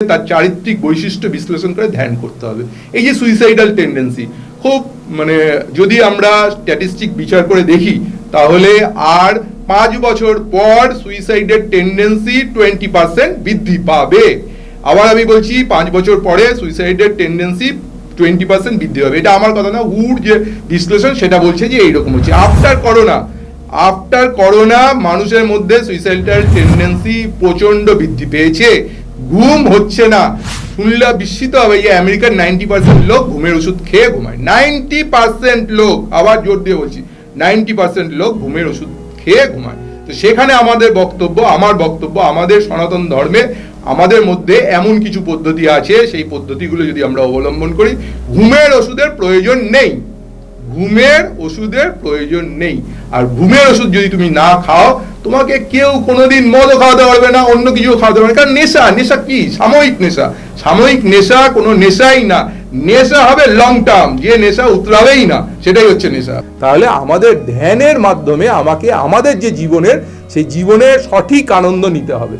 তার চারিত্রিক বৈশিষ্ট্য বিশ্লেষণ করে ধ্যান করতে হবে। এই যে সুইসাইডাল টেন্ডেন্সি খুব মানে যদি আমরা স্ট্যাটিস্টিক বিচার করে দেখি, তাহলে আর পাঁচ বছর পর সুইসাইডের টেন্ডেন্সি টোয়েন্টি পার্সেন্ট বৃদ্ধি পাবে। আবার আমি বলছি, পাঁচ বছর পরে সুইসাইডের টেন্ডেন্সি টোয়েন্টি পার্সেন্ট বৃদ্ধি হবে এটা আমার কথা না, হুর যে বিশ্লেষণ, সেটা বলছে যে এইরকম হচ্ছে। আফটার করোনা আফটার করোনা মানুষের মধ্যে সুইসাইডাল টেন্ডেন্সি প্রচণ্ড বৃদ্ধি পেয়েছে। ঘুম হচ্ছে না। শুনলে বিস্মিত হবে যে আমেরিকার নাইনটি পার্সেন্ট লোক ঘুমের ওষুধ খেয়ে ঘুমায়। নাইনটি পার্সেন্ট লোক, আবার জোর দিয়ে বলছি, নাইনটি পার্সেন্ট লোক ঘুমের ওষুধ খেয়ে ঘুমায়। তো সেখানে আমাদের বক্তব্য, আমার বক্তব্য, আমাদের সনাতন ধর্মে আমাদের মধ্যে এমন কিছু পদ্ধতি আছে, সেই পদ্ধতিগুলো যদি আমরা অবলম্বন করি, ঘুমের ওষুধের প্রয়োজন নেই। ঘুমের ওষুধের প্রয়োজন নেই। আর ঘুমের ওষুধ যদি তুমি না খাও তোমাকে কেউ কোনোদিন মদও খাওয়াতে পারবে না, অন্য কিছু খাওয়াতে পারবে কারণ নেশা নেশা কি? সাময়িক নেশা। সাময়িক নেশা কোনো নেশাই না। নেশা হবে লং টার্ম যে নেশা উতরাবেই না, সেটাই হচ্ছে নেশা। তাহলে আমাদের ধ্যানের মাধ্যমে আমাকে, আমাদের যে জীবনের, সেই জীবনের সঠিক আনন্দ নিতে হবে।